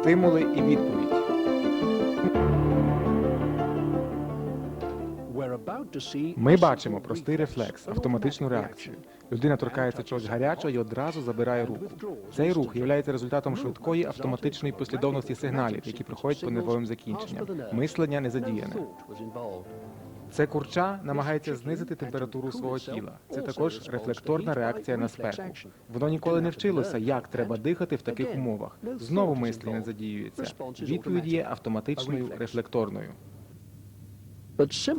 Стимули і відповідь. Ми бачимо простий рефлекс, автоматичну реакцію. Людина торкається чогось гарячого і одразу забирає руку. Цей рух є результатом швидкої автоматичної послідовності сигналів, які проходять по нервовим закінченням. Мислення не задіяне. Це курча намагається знизити температуру свого тіла. Це також рефлекторна реакція на спеку. Воно ніколи не вчилося, як треба дихати в таких умовах. Знову мислення не задіюється. Відповідь є автоматичною рефлекторною.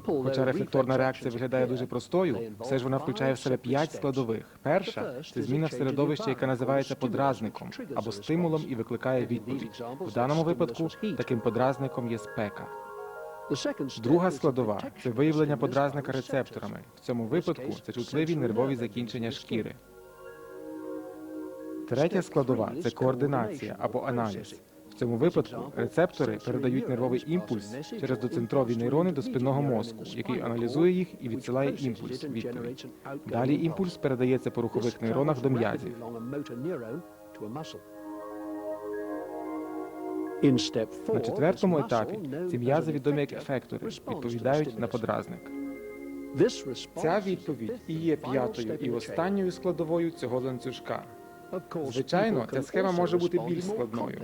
Хоча рефлекторна реакція виглядає дуже простою, все ж вона включає в себе п'ять складових. Перша це зміна в середовищі, яка називається подразником або стимулом і викликає відповідь. В даному випадку таким подразником є спека. Друга складова це виявлення подразника рецепторами. В цьому випадку це чутливі нервові закінчення шкіри. Третя складова це координація або аналіз. В цьому випадку рецептори передають нервовий імпульс через доцентрові нейрони до спинного мозку, який аналізує їх і відсилає імпульс. Відповідь. Далі імпульс передається по рухових нейронах до м'язів. На четвертому етапі ці м'язи відомі як ефектори, відповідають на подразник. Ця відповідь і є п'ятою і останньою складовою цього ланцюжка. Звичайно, ця схема може бути більш складною.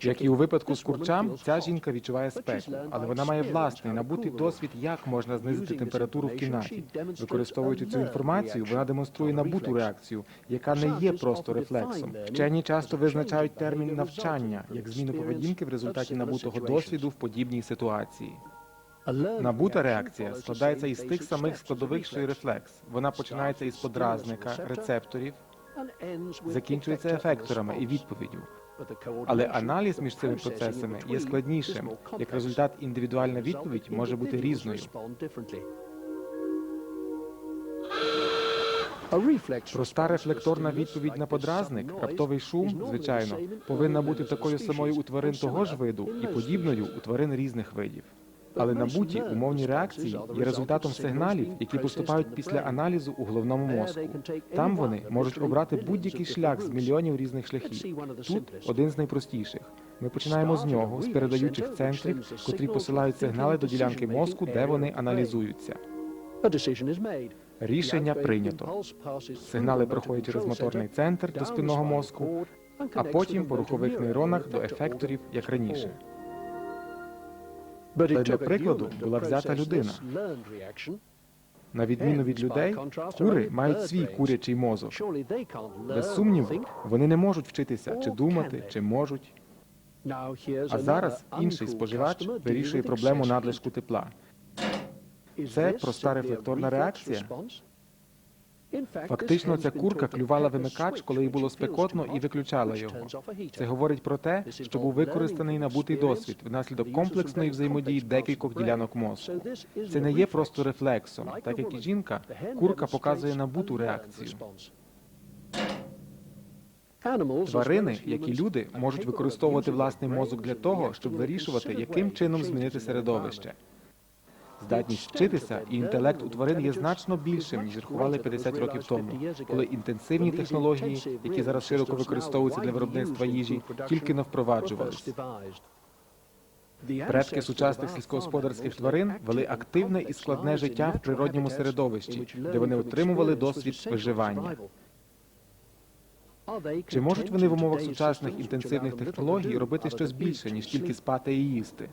Як і у випадку з курчам, ця жінка відчуває спеку, але вона має власний набутий досвід, як можна знизити температуру в кімнаті. Використовуючи цю інформацію, вона демонструє набуту реакцію, яка не є просто рефлексом. Вчені часто визначають термін навчання як зміну поведінки в результаті набутого досвіду в подібній ситуації. Набута реакція складається із тих самих складових, що й рефлекс. Вона починається із подразника, рецепторів, закінчується ефекторами і відповіддю. Але аналіз між цими процесами є складнішим. Як результат, індивідуальна відповідь може бути різною. Проста рефлекторна відповідь на подразник, раптовий шум, звичайно, повинна бути такою самою у тварин того ж виду і подібною у тварин різних видів. Але набуті умовні реакції є результатом сигналів, які поступають після аналізу у головному мозку. Там вони можуть обрати будь-який шлях з мільйонів різних шляхів. Тут один з найпростіших. Ми починаємо з нього, з передаючих центрів, котрі посилають сигнали до ділянки мозку, де вони аналізуються. Рішення прийнято. Сигнали проходять через моторний центр до спинного мозку, а потім по рухових нейронах до ефекторів, як раніше. Для прикладу була взята людина. На відміну від людей, кури мають свій курячий мозок. Без сумніву, вони не можуть вчитися чи думати, чи можуть. А зараз інший споживач вирішує проблему надлишку тепла. Це проста рефлекторна реакція. Фактично, ця курка клювала вимикач, коли їй було спекотно, і виключала його. Це говорить про те, що був використаний набутий досвід внаслідок комплексної взаємодії декількох ділянок мозку. Це не є просто рефлексом, так як і жінка, курка показує набуту реакцію. Тварини, як і люди, можуть використовувати власний мозок для того, щоб вирішувати, яким чином змінити середовище. Здатність вчитися і інтелект у тварин є значно більшим, ніж рахували 50 років тому, коли інтенсивні технології, які зараз широко використовуються для виробництва їжі, тільки не впроваджувалися. Предки сучасних сільськогосподарських тварин вели активне і складне життя в природньому середовищі, де вони отримували досвід виживання. Чи можуть вони в умовах сучасних інтенсивних технологій робити щось більше, ніж тільки спати і їсти?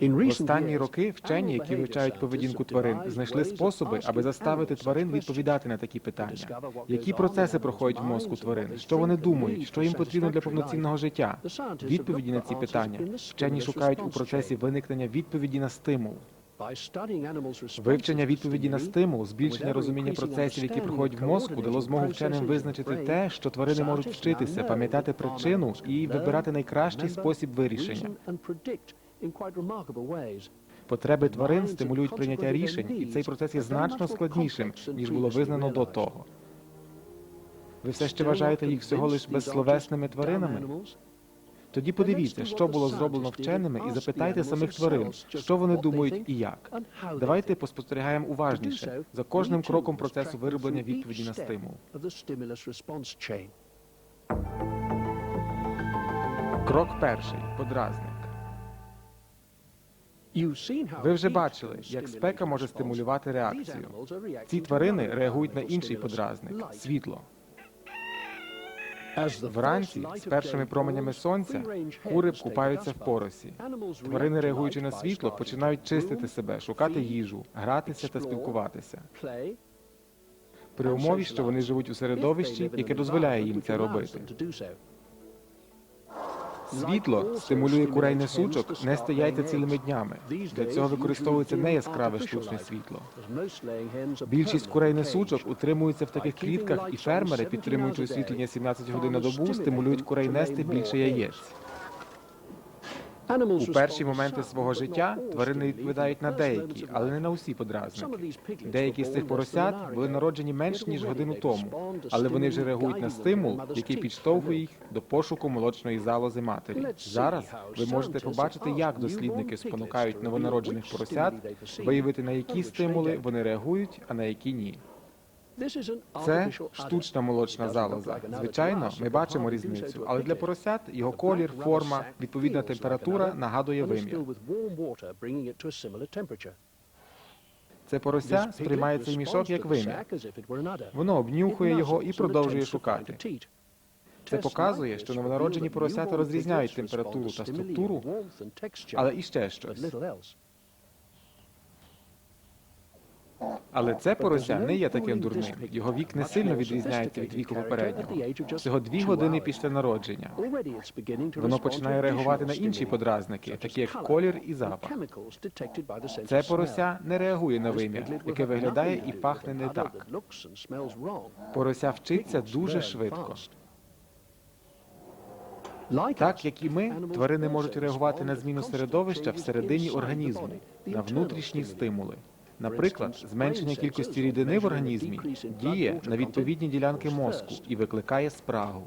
В останні роки вчені, які вивчають поведінку тварин, знайшли способи, аби заставити тварин відповідати на такі питання. Які процеси проходять в мозку тварин? Що вони думають? Що їм потрібно для повноцінного життя? Відповіді на ці питання вчені шукають у процесі виникнення відповіді на стимул. Вивчення відповіді на стимул, збільшення розуміння процесів, які проходять в мозку, дало змогу вченим визначити те, що тварини можуть вчитися, пам'ятати причину і вибирати найкращий спосіб вирішення. Потреби тварин стимулюють прийняття рішень, і цей процес є значно складнішим, ніж було визнано до того. Ви все ще вважаєте їх всього лиш безсловесними тваринами? Тоді подивіться, що було зроблено вченими, і запитайте самих тварин, що вони думають і як. Давайте поспостерігаємо уважніше за кожним кроком процесу вироблення відповіді на стимул. Крок перший подразник. Ви вже бачили, як спека може стимулювати реакцію. Ці тварини реагують на інший подразник світло. Вранці з першими променями сонця кури купаються в поросі. Тварини, реагуючи на світло, починають чистити себе, шукати їжу, гратися та спілкуватися. При умові, що вони живуть у середовищі, яке дозволяє їм це робити. Світло стимулює курейний сучок, не стояйте цілими днями. Для цього використовується не яскраве штучне світло. Більшість курейних сучок утримуються в таких клітках, і фермери, підтримуючи освітлення 17 годин на добу, стимулюють курей нести більше яєць. У перші моменти свого життя тварини відповідають на деякі, але не на усі подразники. Деякі з цих поросят були народжені менш ніж годину тому, але вони вже реагують на стимул, який підштовхує їх до пошуку молочної залози матері. Зараз ви можете побачити, як дослідники спонукають новонароджених поросят виявити на які стимули вони реагують, а на які ні. Це штучна молочна залоза. Звичайно, ми бачимо різницю, але для поросят його колір, форма, відповідна температура нагадує вимір. Це порося сприймає цей мішок як вимір. Воно обнюхує його і продовжує шукати. Це показує, що новонароджені поросята розрізняють температуру та структуру, але і ще щось. Але це порося не є таким дурним. Його вік не сильно відрізняється від віку попереднього. Всього дві години після народження. Воно починає реагувати на інші подразники, такі як колір і запах. Це порося не реагує на вимір, яке виглядає і пахне не так. Порося вчиться дуже швидко. Так як і ми, тварини можуть реагувати на зміну середовища всередині організму, на внутрішні стимули. Наприклад, зменшення кількості рідини в організмі діє на відповідні ділянки мозку і викликає спрагу.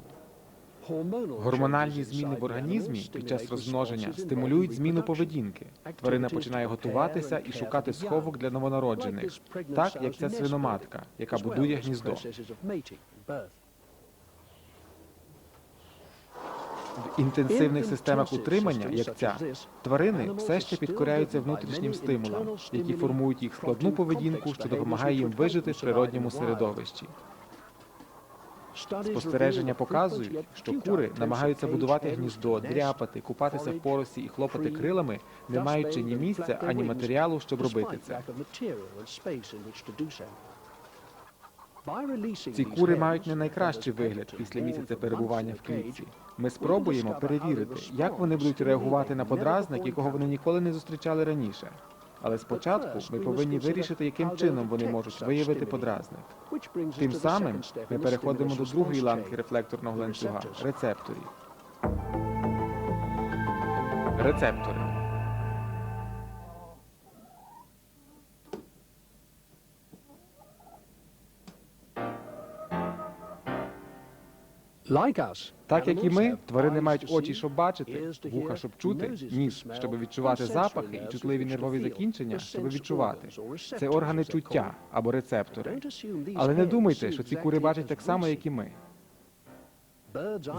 Гормональні зміни в організмі під час розмноження стимулюють зміну поведінки. Тварина починає готуватися і шукати сховок для новонароджених, так як ця свиноматка, яка будує гніздо. В інтенсивних системах утримання, як ця, тварини все ще підкоряються внутрішнім стимулам, які формують їх складну поведінку, що допомагає їм вижити в природньому середовищі. Спостереження показують, що кури намагаються будувати гніздо, дряпати, купатися в поросі і хлопати крилами, не маючи ні місця, ані матеріалу, щоб робити це. Ці кури мають не найкращий вигляд після місяця перебування в клітці. Ми спробуємо перевірити, як вони будуть реагувати на подразник, якого вони ніколи не зустрічали раніше. Але спочатку ми повинні вирішити, яким чином вони можуть виявити подразник. Тим самим ми переходимо до другої ланки рефлекторного ланцюга рецепторів. Рецептори. Так як і ми, тварини мають очі, щоб бачити, вуха, щоб чути, ніс, щоб відчувати запахи, і чутливі нервові закінчення, щоб відчувати. Це органи чуття або рецептори. Але не думайте, що ці кури бачать так само, як і ми.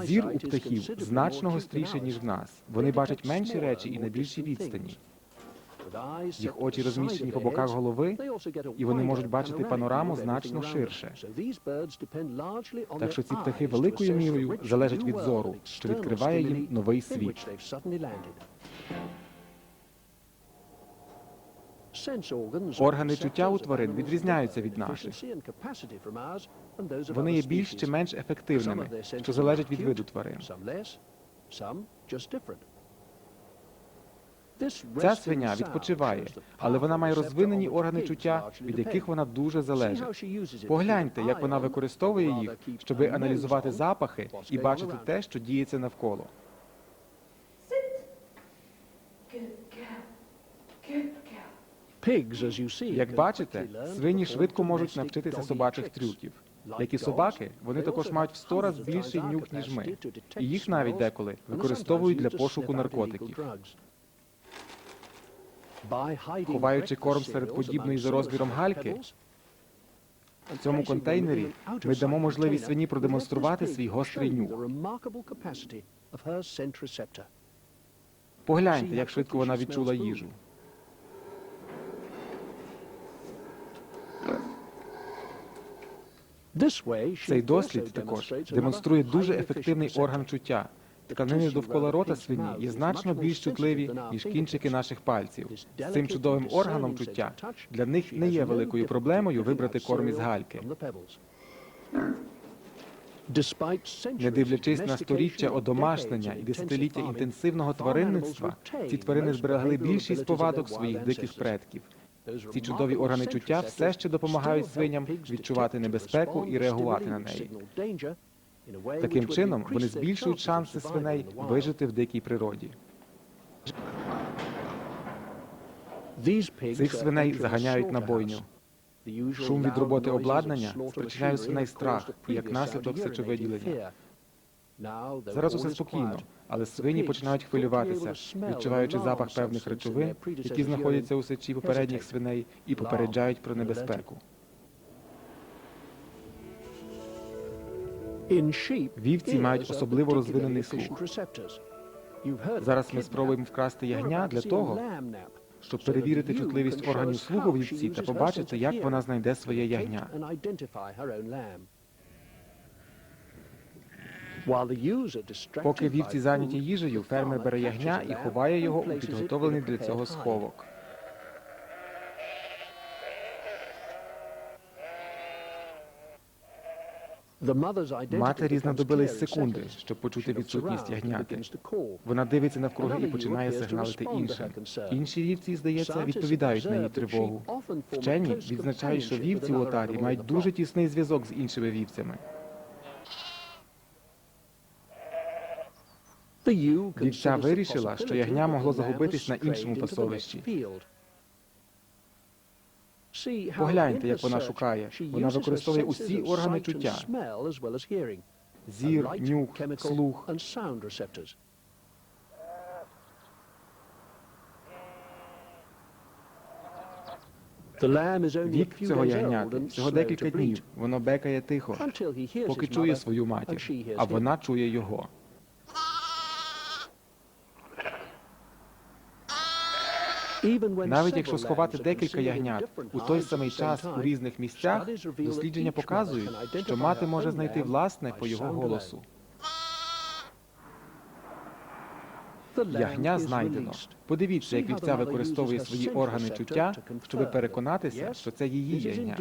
Зір у птахів значно гостріший, ніж в нас. Вони бачать менші речі і на більшій відстані. Їх очі розміщені по боках голови, і вони можуть бачити панораму значно ширше. Так що ці птахи великою мірою залежать від зору, що відкриває їм новий світ. Органи чуття у тварин відрізняються від наших. Вони є більш чи менш ефективними, що залежить від виду тварин. Ця свиня відпочиває, але вона має розвинені органи чуття, від яких вона дуже залежить. Погляньте, як вона використовує їх, щоб аналізувати запахи і бачити те, що діється навколо. Як бачите, свині швидко можуть навчитися собачих трюків. Як і собаки, вони також мають в сто раз більший нюх, ніж ми, і їх навіть деколи використовують для пошуку наркотиків. Ховаючи корм серед подібної за розміром гальки, В цьому контейнері ми дамо можливість свині продемонструвати свій гострий нюх. Погляньте, як швидко вона відчула їжу. Цей дослід також демонструє дуже ефективний орган чуття. Тканини довкола рота свині є значно більш чутливі, ніж кінчики наших пальців. З цим чудовим органом чуття для них не є великою проблемою вибрати корм із гальки. Не дивлячись на сторіччя одомашнення і десятиліття інтенсивного тваринництва, ці тварини зберегли більшість повадок своїх диких предків. Ці чудові органи чуття все ще допомагають свиням відчувати небезпеку і реагувати на неї. Таким чином, вони збільшують шанси свиней вижити в дикій природі. Цих свиней заганяють на бойню. Шум від роботи обладнання спричиняє у свиней страх і як наслідок сечовиділення. Зараз усе спокійно, але свині починають хвилюватися, відчуваючи запах певних речовин, які знаходяться у сечі попередніх свиней і попереджають про небезпеку. Вівці мають особливо розвинений слух. Зараз ми спробуємо вкрасти ягня для того, щоб перевірити чутливість органів слуху вівці та побачити, як вона знайде своє ягня. Поки вівці зайняті їжею, фермер бере ягня і ховає його у підготовлений для цього сховок. Матері знадобились секунди, щоб почути відсутність ягняти. Вона дивиться навкруги і починає сигналити іншим. Інші вівці, здається, відповідають на її тривогу. Вчені відзначають, що вівці в отарі мають дуже тісний зв'язок з іншими вівцями. Вівця вирішила, що ягня могло загубитись на іншому пасовищі. Погляньте, як вона шукає. Вона використовує усі органи чуття. Зір, нюх, слух. Вік цього ягняти всього декілька днів. Воно бекає тихо, поки чує свою матір, а вона чує його. Навіть якщо сховати декілька ягнят у той самий час у різних місцях, дослідження показують, що мати може знайти власне по його голосу. Ягня знайдено. Подивіться, як вівця використовує свої органи чуття, щоб переконатися, що це її ягня.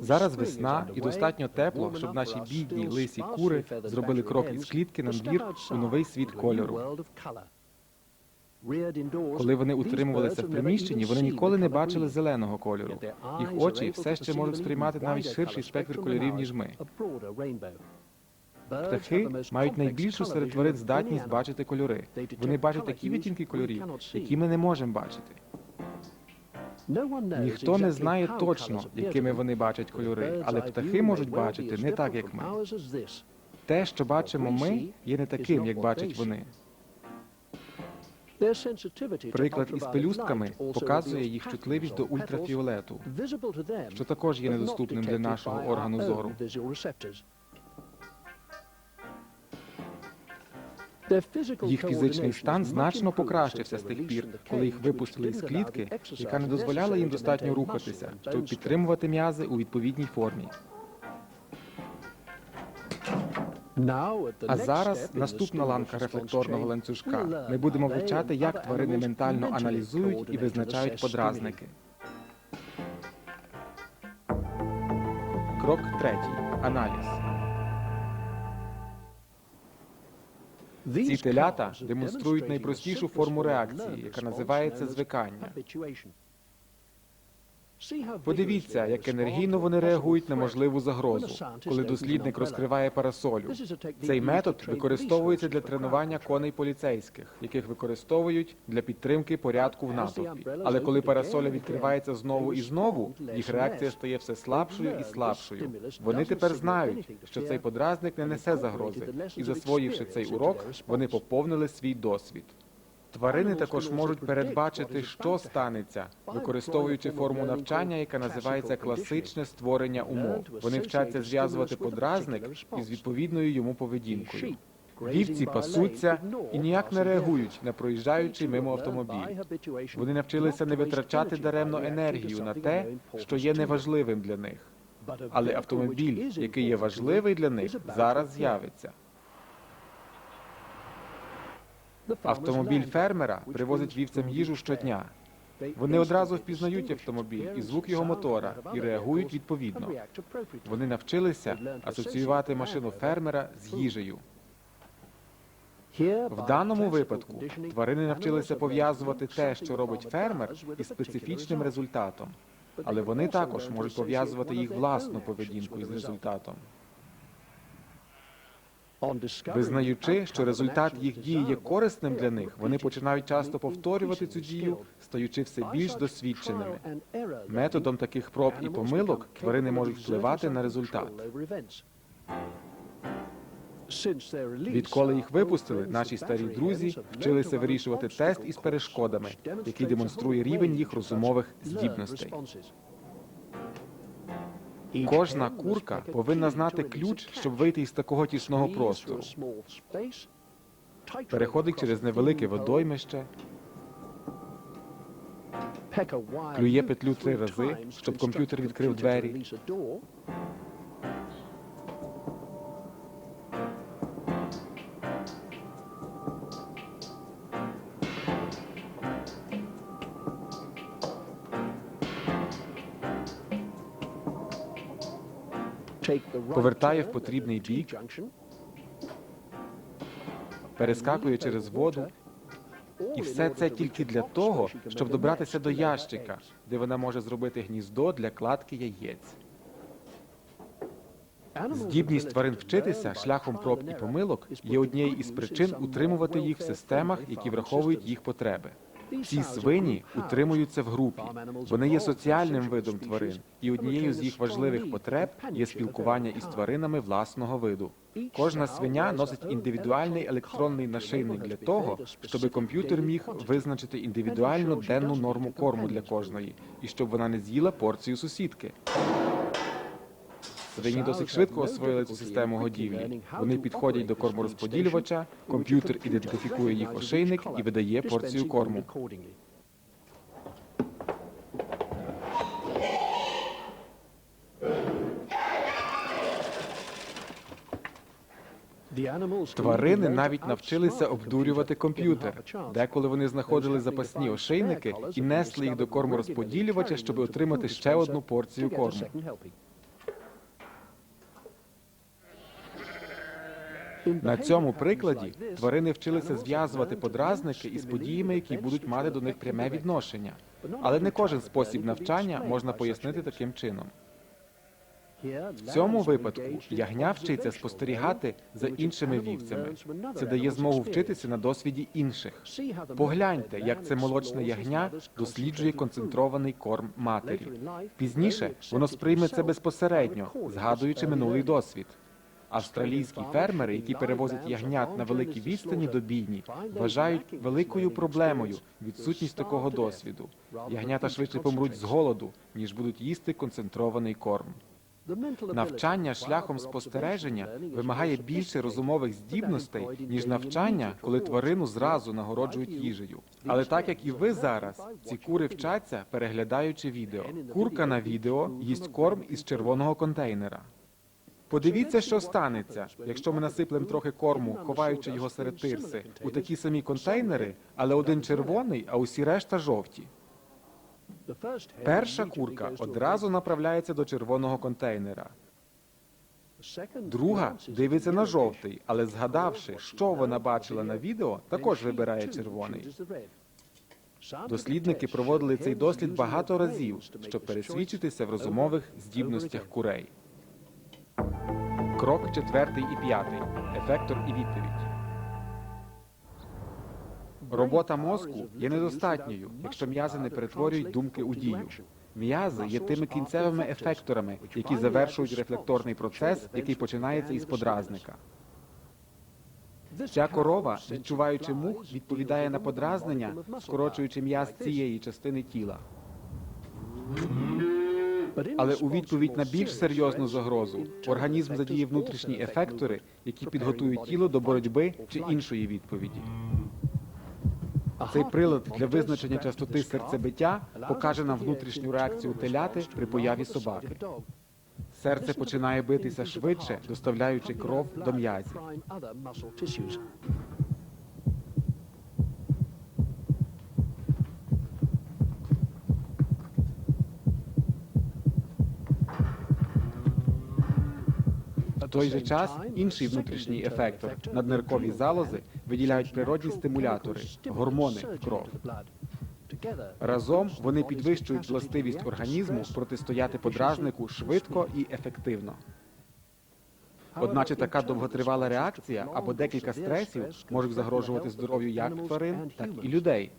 Зараз весна і достатньо тепло, щоб наші бідні лисі кури зробили крок із клітки на двір у новий світ кольору. Коли вони утримувалися в приміщенні, вони ніколи не бачили зеленого кольору. Їх очі все ще можуть сприймати навіть ширший спектр кольорів, ніж ми. Птахи мають найбільшу серед тварин здатність бачити кольори. Вони бачать такі відтінки кольорів, які ми не можемо бачити. Ніхто не знає точно, якими вони бачать кольори, але птахи можуть бачити не так, як ми. Те, що бачимо ми, є не таким, як бачать вони. Приклад із пелюстками показує їх чутливість до ультрафіолету. що також є недоступним для нашого органу зору. Їх фізичний стан значно покращився з тих пір, коли їх випустили із клітки, яка не дозволяла їм достатньо рухатися, щоб підтримувати м'язи у відповідній формі. А зараз наступна ланка рефлекторного ланцюжка. Ми будемо вивчати, як тварини ментально аналізують і визначають подразники. Крок третій. Аналіз. Ці телята демонструють найпростішу форму реакції, яка називається звикання. Подивіться, як енергійно вони реагують на можливу загрозу, коли дослідник розкриває парасолю. Цей метод використовується для тренування коней поліцейських, яких використовують для підтримки порядку в натовпі. Але коли парасоля відкривається знову і знову, їх реакція стає все слабшою і слабшою. Вони тепер знають, що цей подразник не несе загрози, і засвоївши цей урок, вони поповнили свій досвід. Тварини також можуть передбачити, що станеться, використовуючи форму навчання, яка називається класичне створення умов. Вони вчаться зв'язувати подразник із відповідною йому поведінкою. Вівці пасуться і ніяк не реагують на проїжджаючий мимо автомобіль. Вони навчилися не витрачати даремно енергію на те, що є неважливим для них. Але автомобіль, який є важливий для них, зараз з'явиться. Автомобіль фермера привозить вівцям їжу щодня. Вони одразу впізнають автомобіль і звук його мотора і реагують відповідно. Вони навчилися асоціювати машину фермера з їжею. В даному випадку тварини навчилися пов'язувати те, що робить фермер, із специфічним результатом. Але вони також можуть пов'язувати їх власну поведінку із результатом. Визнаючи, що результат їх дії є корисним для них, вони починають часто повторювати цю дію, стаючи все більш досвідченими. Методом таких проб і помилок тварини можуть впливати на результат. Відколи їх випустили, наші старі друзі вчилися вирішувати тест із перешкодами, який демонструє рівень їх розумових здібностей. Кожна курка повинна знати ключ, щоб вийти із такого тісного простору. Переходить через невелике водоймище, клює петлю три рази, щоб комп'ютер відкрив двері. Повертає в потрібний бік, перескакує через воду, і все це тільки для того, щоб добратися до ящика, де вона може зробити гніздо для кладки яєць. Здібність тварин вчитися шляхом проб і помилок є однією із причин утримувати їх в системах, які враховують їх потреби. Ці свині утримуються в групі. Вони є соціальним видом тварин, і однією з їх важливих потреб є спілкування із тваринами власного виду. Кожна свиня носить індивідуальний електронний нашийник для того, щоб комп'ютер міг визначити індивідуальну денну норму корму для кожної, і щоб вона не з'їла порцію сусідки. Свині досить швидко освоїли цю систему годівлі. Вони підходять до корморозподілювача, комп'ютер ідентифікує їх ошейник і видає порцію корму. Тварини навіть навчилися обдурювати комп'ютер. Деколи вони знаходили запасні ошейники і несли їх до корморозподілювача, щоб отримати ще одну порцію корму. На цьому прикладі тварини вчилися зв'язувати подразники із подіями, які будуть мати до них пряме відношення. Але не кожен спосіб навчання можна пояснити таким чином. В цьому випадку ягня вчиться спостерігати за іншими вівцями. Це дає змогу вчитися на досвіді інших. Погляньте, як це молочне ягня досліджує концентрований корм матері. Пізніше воно сприйме це безпосередньо, згадуючи минулий досвід. Австралійські фермери, які перевозять ягнят на великій відстані до бійні, вважають великою проблемою відсутність такого досвіду. Ягнята швидше помруть з голоду, ніж будуть їсти концентрований корм. Навчання шляхом спостереження вимагає більше розумових здібностей, ніж навчання, коли тварину зразу нагороджують їжею. Але так як і ви зараз, ці кури вчаться, переглядаючи відео. Курка на відео їсть корм із червоного контейнера. Подивіться, що станеться, якщо ми насиплемо трохи корму, ховаючи його серед тирси, у такі самі контейнери, але один червоний, а усі решта жовті. Перша курка одразу направляється до червоного контейнера. Друга дивиться на жовтий, але згадавши, що вона бачила на відео, також вибирає червоний. Дослідники проводили цей дослід багато разів, щоб пересвідчитися в розумових здібностях курей. Крок четвертий і п'ятий. Ефектор і відповідь. Робота мозку є недостатньою, якщо м'язи не перетворюють думки у дію. М'язи є тими кінцевими ефекторами, які завершують рефлекторний процес, який починається із подразника. Ця корова, відчуваючи мух, відповідає на подразнення, скорочуючи м'яз цієї частини тіла. Але у відповідь на більш серйозну загрозу організм задіє внутрішні ефектори, які підготують тіло до боротьби чи іншої відповіді. Цей прилад для визначення частоти серцебиття покаже нам внутрішню реакцію теляти при появі собаки. Серце починає битися швидше, доставляючи кров до м'язів. Той же час інший внутрішній ефектор надниркові залози виділяють природні стимулятори гормони в кров. Разом вони підвищують властивість організму протистояти подразнику швидко і ефективно. Одначе така довготривала реакція або декілька стресів можуть загрожувати здоров'ю як тварин, так і людей.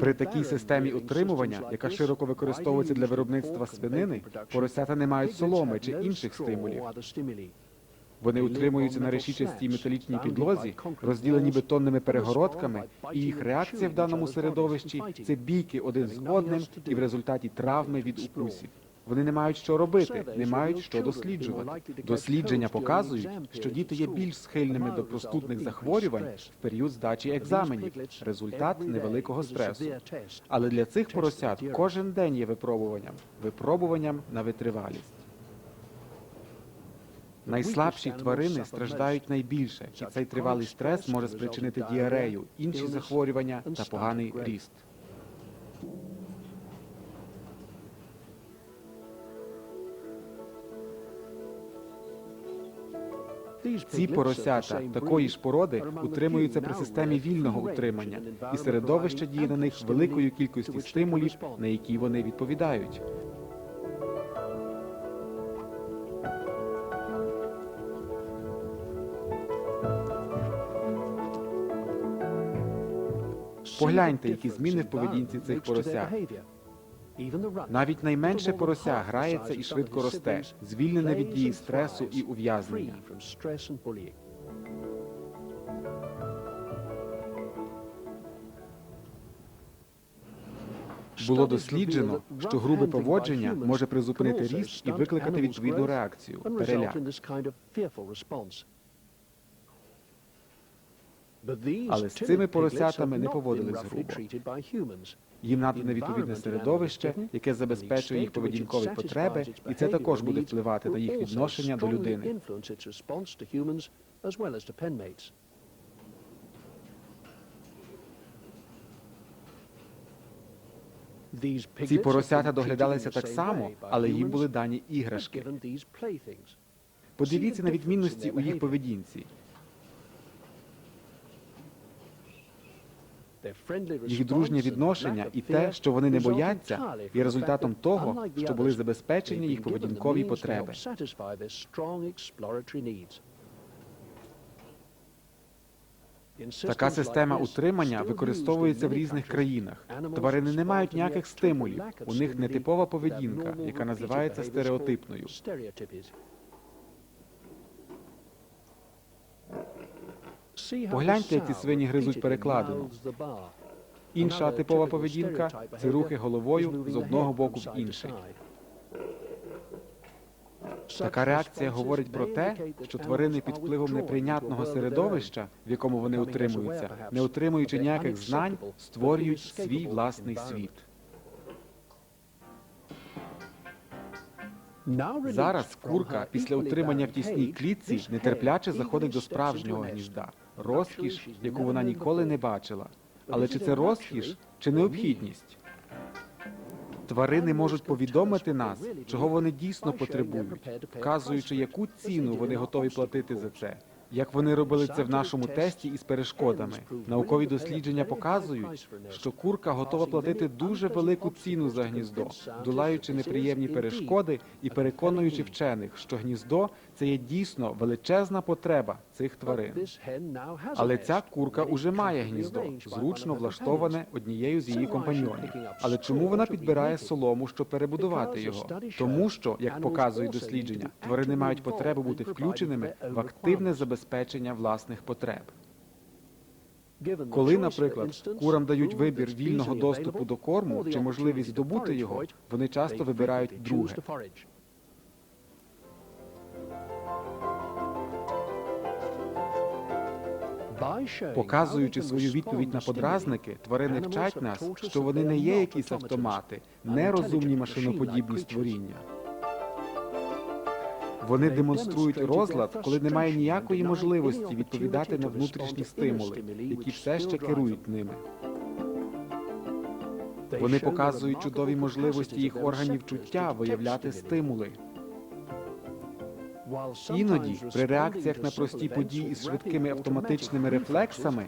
При такій системі утримування, яка широко використовується для виробництва свинини, поросята не мають соломи чи інших стимулів. Вони утримуються на решічастій металічній підлозі, розділені бетонними перегородками, і їх реакція в даному середовищі це бійки один з одним і в результаті травми від укусів. Вони не мають що робити, не мають що досліджувати. Дослідження показують, що діти є більш схильними до простудних захворювань в період здачі екзаменів, результат невеликого стресу. Але для цих поросят кожен день є випробуванням, випробуванням на витривалість. Найслабші тварини страждають найбільше, і цей тривалий стрес може спричинити діарею, інші захворювання та поганий ріст. Ці поросята такої ж породи утримуються при системі вільного утримання, і середовище діє на них великою кількістю стимулів, на які вони відповідають. Погляньте, які зміни в поведінці цих поросят. Навіть найменше порося грається і швидко росте, звільнене від дії стресу і ув'язнення. Було досліджено, що грубе поводження може призупинити ріст і викликати відповідну реакцію переляк. Але з цими поросятами не поводились грубо. Їм надане відповідне середовище, яке забезпечує їх поведінкові потреби, і це також буде впливати на їх відношення до людини. Ці поросята доглядалися так само, але їм були дані іграшки. Подивіться на відмінності у їх поведінці. Їх дружнє відношення і те, що вони не бояться, є результатом того, що були забезпечені їх поведінкові потреби. Така система утримання використовується в різних країнах. Тварини не мають ніяких стимулів. У них нетипова поведінка, яка називається стереотипною. Погляньте, як ці свині гризуть перекладину. Інша типова поведінка це рухи головою з одного боку в інший. Така реакція говорить про те, що тварини під впливом неприйнятного середовища, в якому вони утримуються, не отримуючи ніяких знань, створюють свій власний світ. Зараз курка після утримання в тісній клітці нетерпляче заходить до справжнього гнізда, розкіш, яку вона ніколи не бачила. Але чи це розкіш, чи необхідність? Тварини можуть повідомити нас, чого вони дійсно потребують, вказуючи, яку ціну вони готові платити за це. Як вони робили це в нашому тесті із перешкодами. Наукові дослідження показують, що курка готова платити дуже велику ціну за гніздо, долаючи неприємні перешкоди і переконуючи вчених, що гніздо це є дійсно величезна потреба цих тварин. Але ця курка уже має гніздо, зручно влаштоване однією з її компаньонів. Але чому вона підбирає солому, щоб перебудувати його? Тому що, як показують дослідження, тварини мають потребу бути включеними в активне забезпечення власних потреб. Коли, наприклад, курам дають вибір вільного доступу до корму чи можливість здобути його, вони часто вибирають друге. Показуючи свою відповідь на подразники, тварини вчать нас, що вони не є якісь автомати, не розумні машиноподібні створіння. Вони демонструють розлад, коли немає ніякої можливості відповідати на внутрішні стимули, які все ще керують ними. Вони показують чудові можливості їх органів чуття виявляти стимули. Іноді, при реакціях на прості події із швидкими автоматичними рефлексами,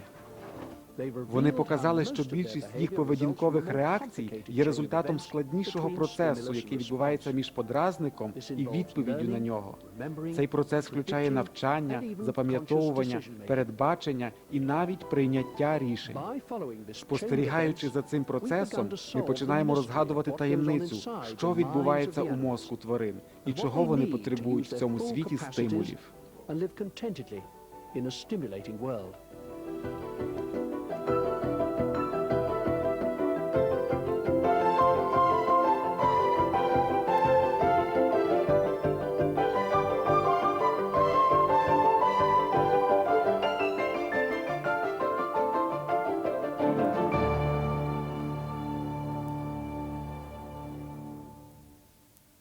вони показали, що більшість їх поведінкових реакцій є результатом складнішого процесу, який відбувається між подразником і відповіддю на нього. Цей процес включає навчання, запам'ятовування, передбачення і навіть прийняття рішень. Спостерігаючи за цим процесом, ми починаємо розгадувати таємницю, що відбувається у мозку тварин і чого вони потребують в цьому світі стимулів.